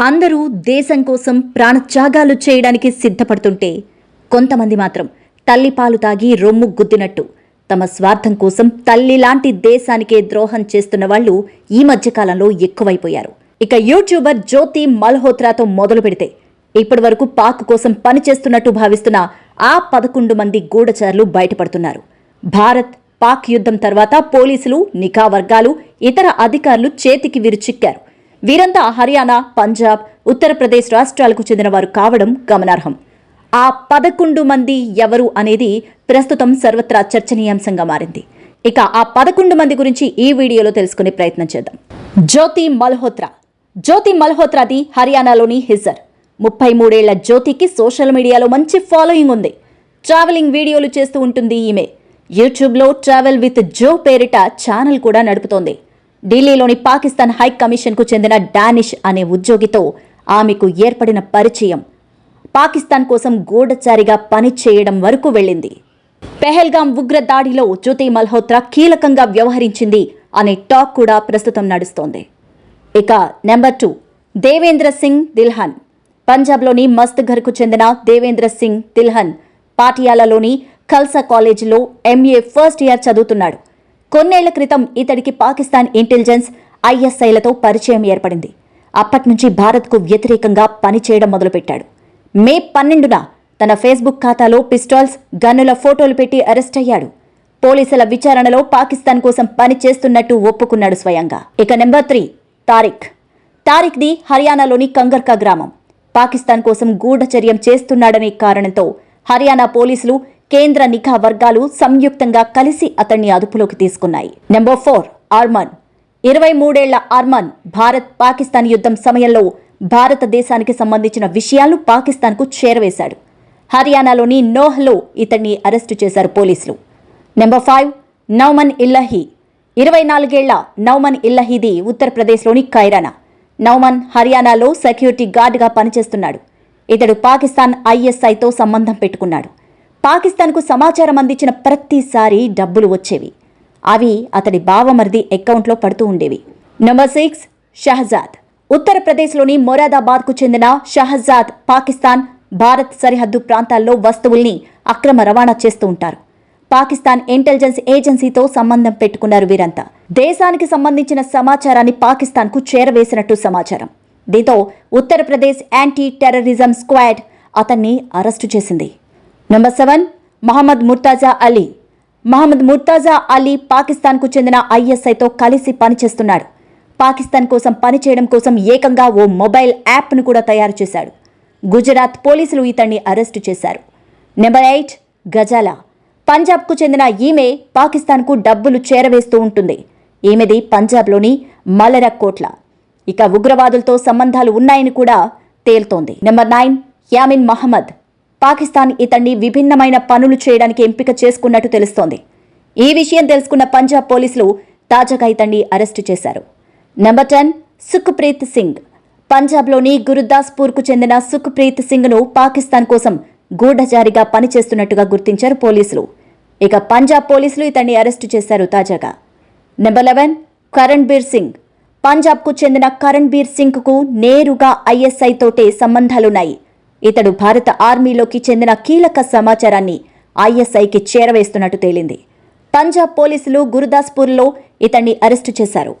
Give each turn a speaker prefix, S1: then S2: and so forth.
S1: అందరూ దేశం కోసం ప్రాణత్యాగాలు చేయడానికి సిద్ధపడుతుంటే కొంతమంది మాత్రం తల్లిపాలు తాగి రొమ్ము గుద్దినట్టు తమ స్వార్థం కోసం తల్లి లాంటి దేశానికే ద్రోహం చేస్తున్న వాళ్ళు ఈ మధ్యకాలంలో ఎక్కువైపోయారు. ఇక యూట్యూబర్ జ్యోతి మల్హోత్రాతో మొదలు పెడితే ఇప్పటి వరకు పాక్ కోసం పనిచేస్తున్నట్టు భావిస్తున్న ఆ పదకొండు మంది గూఢచారులు బయటపడుతున్నారు. భారత్ పాక్ యుద్ధం తర్వాత పోలీసులు నిఘా వర్గాలు ఇతర అధికారులు చేతికి విరుచిక్కారు. వీరంతా హర్యానా పంజాబ్ ఉత్తరప్రదేశ్ రాష్ట్రాలకు చెందిన వారు కావడం గమనార్హం. ఆ పదకొండు మంది ఎవరు అనేది ప్రస్తుతం సర్వత్రా చర్చనీయాంశంగా మారింది. ఇక ఆ పదకొండు మంది గురించి ఈ వీడియోలో తెలుసుకునే ప్రయత్నం చేద్దాం. జ్యోతి మల్హోత్రా. జ్యోతి మల్హోత్రాది హర్యానాలోని హిజర్. ముప్పై మూడేళ్ళ జ్యోతికి సోషల్ మీడియాలో మంచి ఫాలోయింగ్ ఉంది. ట్రావెలింగ్ వీడియోలు చేస్తూ ఉంటుంది ఈమె. యూట్యూబ్లో ట్రావెల్ విత్ జో పేరిట ఛానల్ కూడా నడుపుతోంది. ఢిల్లీలోని పాకిస్తాన్ హై కమిషన్కు చెందిన డానిష్ అనే ఉద్యోగితో ఆమెకు ఏర్పడిన పరిచయం. పాకిస్తాన్ కోసం గూఢచారిగా పనిచేయడం వరకు వెళ్ళింది. పెహల్గాం ఉగ్ర దాడిలో జ్యోతి మల్హోత్రా కీలకంగా వ్యవహరించింది అనే టాక్ కూడా ప్రస్తుతం నడుస్తోంది. ఇక నెంబర్ టూ దేవేంద్ర సింగ్ దిల్హన్. పంజాబ్లోని మస్త్ఘర్కు చెందిన దేవేంద్ర సింగ్ దిల్హన్ పాటియాలాలోని ఖల్సా కాలేజీలో ఎంఏ ఫస్ట్ ఇయర్ చదువుతున్నాడు. కొన్నేళ్ళ క్రితం ఇతడికి పాకిస్తాన్ ఇంటెలిజెన్స్ ఐఎస్ఐలతో పరిచయం ఏర్పడింది. అప్పట్నుంచి భారత్కు వ్యతిరేకంగా పనిచేయడం మొదలుపెట్టాడు. మే పన్నెండున తన ఫేస్బుక్ ఖాతాలో పిస్టాల్స్ గన్నుల ఫోటోలు పెట్టి అరెస్ట్ అయ్యాడు. పోలీసుల విచారణలో పాకిస్తాన్ కోసం పని చేస్తున్నట్టు ఒప్పుకున్నాడు స్వయంగా. ఇక నెంబర్ త్రీ తారిక్. తారిక్ది హర్యానాలోని కంగర్కా గ్రామం. పాకిస్తాన్ కోసం గూఢచర్యం చేస్తున్నాడనే కారణంతో హర్యానా పోలీసులు కేంద్ర నిఘా వర్గాలు సంయుక్తంగా కలిసి అతన్ని అదుపులోకి తీసుకున్నాయి. నెంబర్ ఫోర్ ఆర్మన్ ఇరవై మూడేళ్ళ ఆర్మన్ భారత్ పాకిస్తాన్ యుద్ధం సమయంలో భారతదేశానికి సంబంధించిన విషయాలను పాకిస్తాన్కు చేరవేశాడు. హర్యానాలోని నోహ్లో ఇతన్ని అరెస్టు చేశారు పోలీసులు. నెంబర్ ఫైవ్ నౌమన్ ఇల్లహి ఇరవై నాలుగేళ్ళ నౌమన్ ఇల్లహిది ఉత్తరప్రదేశ్లోని కైరానా నౌమన్ హర్యానాలో సెక్యూరిటీ గార్డ్గా పనిచేస్తున్నాడు. ఇతడు పాకిస్తాన్ ఐఎస్ఐతో సంబంధం పెట్టుకున్నాడు. పాకిస్తాన్కు సమాచారం అందించిన ప్రతిసారి డబ్బులు వచ్చేవి. అవి అతడి బావమరిది అకౌంట్లో పడుతూ ఉండేవి. Number six Shahzad. ఉత్తరప్రదేశ్లోని మొరాదాబాద్కు చెందిన షహజాద్ పాకిస్తాన్ భారత్ సరిహద్దు ప్రాంతాల్లో వస్తువుల్ని అక్రమ రవాణా చేస్తూ ఉంటారు. పాకిస్తాన్ ఇంటెలిజెన్స్ ఏజెన్సీతో సంబంధం పెట్టుకున్నారు వీరంతా. దేశానికి సంబంధించిన సమాచారాన్ని పాకిస్తాన్కు చేరవేసినట్టు సమాచారం. దీంతో ఉత్తరప్రదేశ్ యాంటీ టెర్రరిజం స్క్వాడ్ అతన్ని అరెస్టు చేసింది. నెంబర్ సెవెన్ మహమ్మద్ ముర్తాజా అలీ మహమ్మద్ ముర్తాజా అలీ పాకిస్తాన్కు చెందిన ఐఎస్ఐతో కలిసి పనిచేస్తున్నాడు. పాకిస్తాన్ కోసం పనిచేయడం కోసం ఏకంగా ఓ మొబైల్ యాప్ను కూడా తయారు చేశాడు. గుజరాత్ పోలీసులు ఇతన్ని అరెస్టు చేశారు. Number eight Ghazala. పంజాబ్కు చెందిన ఈమె పాకిస్తాన్కు డబ్బులు చేరవేస్తూ ఉంటుంది. ఈమెది పంజాబ్లోని మలరక్కోట్ల కోట్ల. ఇక ఉగ్రవాదులతో సంబంధాలు ఉన్నాయని కూడా తేలుతోంది. Number nine Yamin Mohammad. Pakistan ఇతన్ని విభిన్నమైన పనులు చేయడానికి ఎంపిక చేసుకున్నట్టు తెలుస్తోంది. ఈ విషయం తెలుసుకున్న పంజాబ్ పోలీసులు తాజాగా ఇతన్ని అరెస్టు చేశారు. Number ten Sukhpreet Singh. పంజాబ్లోని గురుదాస్పూర్కు చెందిన సుఖ్ప్రీత్ సింగ్ను పాకిస్తాన్ కోసం గూఢచారిగా పనిచేస్తున్నట్టుగా గుర్తించారు పోలీసులు. ఇక పంజాబ్ పోలీసులు ఇతన్ని అరెస్టు చేశారు తాజాగా. Number eleven Karan Bir Singh. పంజాబ్కు చెందిన కరణ్ బీర్ సింగ్కు నేరుగా ఐఎస్ఐ తోటే సంబంధాలున్నాయి. ఇతడు భారత ఆర్మీలోకి చెందిన కీలక సమాచారాన్ని ఐఎస్ఐకి చేరవేస్తున్నట్టు తేలింది. పంజాబ్ పోలీసులు గురుదాస్పూర్లో ఇతన్ని అరెస్టు చేశారు.